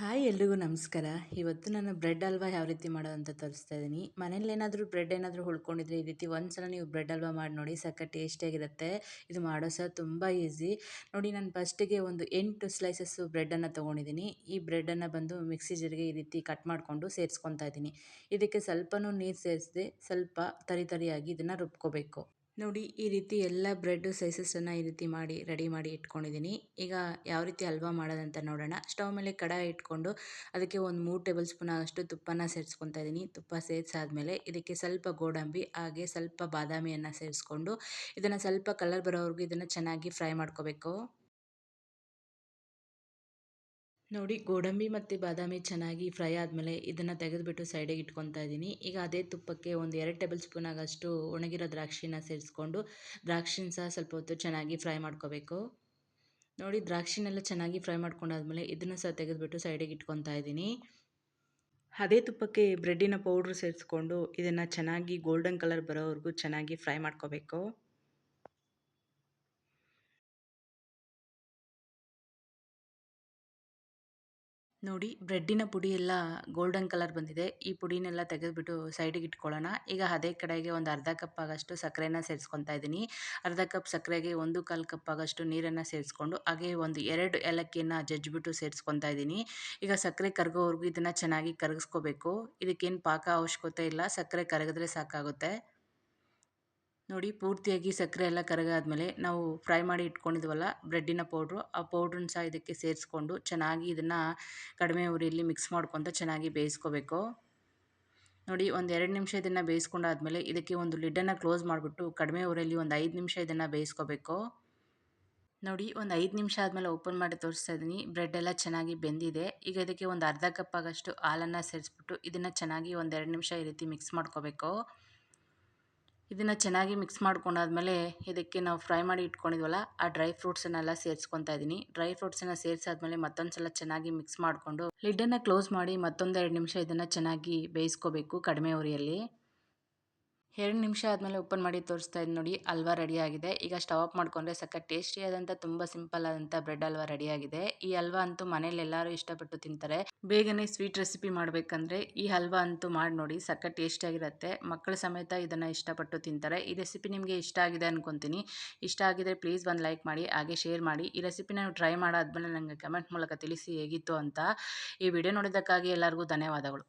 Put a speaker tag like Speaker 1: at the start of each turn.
Speaker 1: Hi ಎಲ್ರಿಗೂ ನಮಸ್ಕಾರ. ಇವತ್ತು ನಾನು ಬ್ರೆಡ್ ಹಲ್ವಾ ಯಾವ ರೀತಿ ಮಾಡೋದು ಅಂತ ತೋರಿಸ್ತಾ ಇದ್ದೀನಿ. ಮನೇಲಿ ಏನಾದರೂ ಬ್ರೆಡ್ ಏನಾದರೂ ಉಳ್ಕೊಂಡಿದ್ರೆ ಈ ರೀತಿ ಒಂದ್ಸಲ ನೀವು ಬ್ರೆಡ್ ಹಲ್ವಾ ಮಾಡಿ ನೋಡಿ ಸಕ್ಕ ಟೇಸ್ಟಿಯಾಗಿರುತ್ತೆ. ಇದು ಮಾಡೋ ಸಹ ತುಂಬ ಈಸಿ. ನೋಡಿ, ನಾನು ಫಸ್ಟಿಗೆ ಒಂದು ಎಂಟು ಸ್ಲೈಸಸ್ಸು ಬ್ರೆಡ್ಡನ್ನು ತೊಗೊಂಡಿದ್ದೀನಿ. ಈ ಬ್ರೆಡ್ಡನ್ನು ಬಂದು ಮಿಕ್ಸಿ ಜರಿಗೆ ಈ ರೀತಿ ಕಟ್ ಮಾಡಿಕೊಂಡು ಸೇರಿಸ್ಕೊತಾ ಇದ್ದೀನಿ. ಇದಕ್ಕೆ ಸ್ವಲ್ಪನೂ ನೀರು ಸೇರಿಸದೆ ಸ್ವಲ್ಪ ತರಿ ತರಿಯಾಗಿ ಇದನ್ನು ರುಬ್ಕೋಬೇಕು. ನೋಡಿ, ಈ ರೀತಿ ಎಲ್ಲ ಬ್ರೆಡ್ ಸೈಸಸನ್ನು ಈ ರೀತಿ ಮಾಡಿ ರೆಡಿ ಮಾಡಿ ಇಟ್ಕೊಂಡಿದ್ದೀನಿ. ಈಗ ಯಾವ ರೀತಿ ಹಲ್ವಾ ಮಾಡೋದಂತ ನೋಡೋಣ. ಸ್ಟವ್ ಮೇಲೆ ಕಡಾಯಿ ಇಟ್ಕೊಂಡು ಅದಕ್ಕೆ ಒಂದು ಮೂರು ಟೇಬಲ್ ಸ್ಪೂನ್ ಅಷ್ಟು ತುಪ್ಪನ ಸೇರಿಸ್ಕೊತಾ ಇದ್ದೀನಿ. ತುಪ್ಪ ಸೇರಿಸಾದ್ಮೇಲೆ ಇದಕ್ಕೆ ಸ್ವಲ್ಪ ಗೋಡಂಬಿ, ಹಾಗೆ ಸ್ವಲ್ಪ ಬಾದಾಮಿಯನ್ನು ಸೇರಿಸ್ಕೊಂಡು ಇದನ್ನು ಸ್ವಲ್ಪ ಕಲರ್ ಬರೋವರೆಗೂ ಇದನ್ನು ಚೆನ್ನಾಗಿ ಫ್ರೈ ಮಾಡ್ಕೋಬೇಕು. ನೋಡಿ, ಗೋಡಂಬಿ ಮತ್ತು ಬಾದಾಮಿ ಚೆನ್ನಾಗಿ ಫ್ರೈ ಆದಮೇಲೆ ಇದನ್ನು ತೆಗೆದುಬಿಟ್ಟು ಸೈಡಿಗೆ ಇಟ್ಕೊತಾ ಇದ್ದೀನಿ ಈಗ ಅದೇ ತುಪ್ಪಕ್ಕೆ ಒಂದು ಎರಡು ಟೇಬಲ್ ಸ್ಪೂನ್ ಆಗಷ್ಟು ಒಣಗಿರೋ ದ್ರಾಕ್ಷಿನ ಸೇರಿಸ್ಕೊಂಡು, ದ್ರಾಕ್ಷಿನ ಸಹ ಸ್ವಲ್ಪ ಹೊತ್ತು ಚೆನ್ನಾಗಿ ಫ್ರೈ ಮಾಡ್ಕೋಬೇಕು. ನೋಡಿ, ದ್ರಾಕ್ಷಿನೆಲ್ಲ ಚೆನ್ನಾಗಿ ಫ್ರೈ ಮಾಡ್ಕೊಂಡಾದ್ಮೇಲೆ ಇದನ್ನು ಸಹ ತೆಗೆದುಬಿಟ್ಟು ಸೈಡಿಗೆ ಇಟ್ಕೊತಾ ಇದ್ದೀನಿ ಅದೇ ತುಪ್ಪಕ್ಕೆ ಬ್ರೆಡ್ಡಿನ ಪೌಡ್ರ್ ಸೇರಿಸ್ಕೊಂಡು ಇದನ್ನು ಚೆನ್ನಾಗಿ ಗೋಲ್ಡನ್ ಕಲರ್ ಬರೋವರೆಗೂ ಚೆನ್ನಾಗಿ ಫ್ರೈ ಮಾಡ್ಕೋಬೇಕು. ನೋಡಿ, ಬ್ರೆಡ್ಡಿನ ಪುಡಿ ಎಲ್ಲ ಗೋಲ್ಡನ್ ಕಲರ್ ಬಂದಿದೆ. ಈ ಪುಡಿನೆಲ್ಲ ತೆಗೆದುಬಿಟ್ಟು ಸೈಡಿಗೆ ಇಟ್ಕೊಳ್ಳೋಣ. ಈಗ ಅದೇ ಕಡೆಗೆ ಒಂದು ಅರ್ಧ ಕಪ್ ಆಗಷ್ಟು ಸಕ್ಕರೆನ ಸೇರಿಸ್ಕೊತಾ ಇದ್ದೀನಿ. ಅರ್ಧ ಕಪ್ ಸಕ್ಕರೆಗೆ ಒಂದು ಕಾಲು ಕಪ್ ಆಗಷ್ಟು ನೀರನ್ನು ಸೇರಿಸ್ಕೊಂಡು, ಹಾಗೆ ಒಂದು ಎರಡು ಏಲಕ್ಕಿಯನ್ನು ಜಜ್ಜಿಬಿಟ್ಟು ಸೇರಿಸ್ಕೊತಾ ಇದ್ದೀನಿ. ಈಗ ಸಕ್ಕರೆ ಕರಗೋವರೆಗೂ ಇದನ್ನು ಚೆನ್ನಾಗಿ ಕರಗಿಸ್ಕೋಬೇಕು. ಇದಕ್ಕೇನು ಪಾಕ ಅವಶ್ಯಕತೆ ಇಲ್ಲ. ಸಕ್ಕರೆ ಕರಗಿದ್ರೆ ಸಾಕಾಗುತ್ತೆ. ನೋಡಿ ಪೂರ್ತಿಯಾಗಿ ಸಕ್ಕರೆ ಎಲ್ಲ ಕರಗಾದ್ಮೇಲೆ ನಾವು ಫ್ರೈ ಮಾಡಿ ಇಟ್ಕೊಂಡಿದ್ವಲ್ಲ ಬ್ರೆಡ್ಡಿನ ಪೌಡ್ರು, ಆ ಪೌಡ್ರನ್ನ ಸಹ ಇದಕ್ಕೆ ಸೇರಿಸ್ಕೊಂಡು ಚೆನ್ನಾಗಿ ಇದನ್ನು ಕಡಿಮೆ ಉರಿಯಲ್ಲಿ ಮಿಕ್ಸ್ ಮಾಡ್ಕೊತ ಚೆನ್ನಾಗಿ ಬೇಯಿಸ್ಕೋಬೇಕು. ನೋಡಿ ಒಂದು ಎರಡು ನಿಮಿಷ ಇದನ್ನು ಬೇಯಿಸ್ಕೊಂಡಾದ್ಮೇಲೆ ಇದಕ್ಕೆ ಒಂದು ಲಿಡ್ಡನ್ನು ಕ್ಲೋಸ್ ಮಾಡಿಬಿಟ್ಟು ಕಡಿಮೆ ಉರಿಯಲ್ಲಿ ಒಂದು ಐದು ನಿಮಿಷ ಇದನ್ನು ಬೇಯಿಸ್ಕೋಬೇಕು. ನೋಡಿ ಒಂದು ಐದು ನಿಮಿಷ ಆದಮೇಲೆ ಓಪನ್ ಮಾಡಿ ತೋರಿಸ್ತಾ ಇದ್ದೀನಿ ಬ್ರೆಡ್ ಎಲ್ಲ ಚೆನ್ನಾಗಿ ಬೆಂದಿದೆ. ಈಗ ಇದಕ್ಕೆ ಒಂದು ಅರ್ಧ ಕಪ್ ಆಗಷ್ಟು ಹಾಲನ್ನು ಸೇರಿಸ್ಬಿಟ್ಟು ಇದನ್ನು ಚೆನ್ನಾಗಿ ಒಂದೆರಡು ನಿಮಿಷ ಈ ರೀತಿ ಮಿಕ್ಸ್ ಮಾಡ್ಕೋಬೇಕು. ಇದನ್ನು ಚೆನ್ನಾಗಿ ಮಿಕ್ಸ್ ಮಾಡ್ಕೊಂಡಾದ್ಮೇಲೆ ಇದಕ್ಕೆ ನಾವು ಫ್ರೈ ಮಾಡಿ ಇಟ್ಕೊಂಡಿದ್ವಲ್ಲ, ಆ ಡ್ರೈ ಫ್ರೂಟ್ಸನ್ನೆಲ್ಲ ಸೇರಿಸ್ಕೊತಾ ಇದ್ದೀನಿ ಡ್ರೈ ಫ್ರೂಟ್ಸನ್ನು ಸೇರಿಸಾದ್ಮೇಲೆ ಮತ್ತೊಂದು ಸಲ ಚೆನ್ನಾಗಿ ಮಿಕ್ಸ್ ಮಾಡಿಕೊಂಡು ಲಿಡ್ಡನ್ನು ಕ್ಲೋಸ್ ಮಾಡಿ ಮತ್ತೊಂದೆರಡು ನಿಮಿಷ ಇದನ್ನು ಚೆನ್ನಾಗಿ ಬೇಯಿಸ್ಕೋಬೇಕು ಕಡಿಮೆ ಉರಿಯಲ್ಲಿ. ಎರಡು ನಿಮಿಷ ಆದಮೇಲೆ ಓಪನ್ ಮಾಡಿ ತೋರಿಸ್ತಾ ಇದ್ದೀನಿ ನೋಡಿ ಹಲ್ವಾ ರೆಡಿಯಾಗಿದೆ ಈಗ ಸ್ಟವ್ ಆಫ್ ಮಾಡ್ಕೊಂಡ್ರೆ ಸಕ್ಕ ಟೇಸ್ಟಿಯಾದಂಥ ತುಂಬ ಸಿಂಪಲ್ ಆದಂಥ ಬ್ರೆಡ್ ಹಲ್ವಾ ರೆಡಿಯಾಗಿದೆ ಈ ಹಲ್ವಾ ಅಂತೂ ಮನೇಲಿ ಎಲ್ಲರೂ ಇಷ್ಟಪಟ್ಟು ತಿಂತಾರೆ. ಬೇಗನೆ ಸ್ವೀಟ್ ರೆಸಿಪಿ ಮಾಡಬೇಕಂದ್ರೆ ಈ ಹಲ್ವಾ ಅಂತೂ ಮಾಡಿ ನೋಡಿ ಸಕ್ಕ ಟೇಸ್ಟಿಯಾಗಿರುತ್ತೆ ಮಕ್ಕಳ ಸಮೇತ ಇದನ್ನು ಇಷ್ಟಪಟ್ಟು ತಿಂತಾರೆ. ಈ ರೆಸಿಪಿ ನಿಮಗೆ ಇಷ್ಟ ಆಗಿದೆ ಅನ್ಕೊತೀನಿ. ಇಷ್ಟ ಆಗಿದೆ ಪ್ಲೀಸ್ ಒಂದು ಲೈಕ್ ಮಾಡಿ, ಹಾಗೆ ಶೇರ್ ಮಾಡಿ. ಈ ರೆಸಿಪಿನ ನೀವು ಟ್ರೈ ಮಾಡಾದ್ಮೇಲೆ ನನಗೆ ಕಮೆಂಟ್ ಮೂಲಕ ತಿಳಿಸಿ ಹೇಗಿತ್ತು ಅಂತ. ಈ ವಿಡಿಯೋ ನೋಡಿದ್ದಕ್ಕಾಗಿ ಎಲ್ಲರಿಗೂ ಧನ್ಯವಾದಗಳು.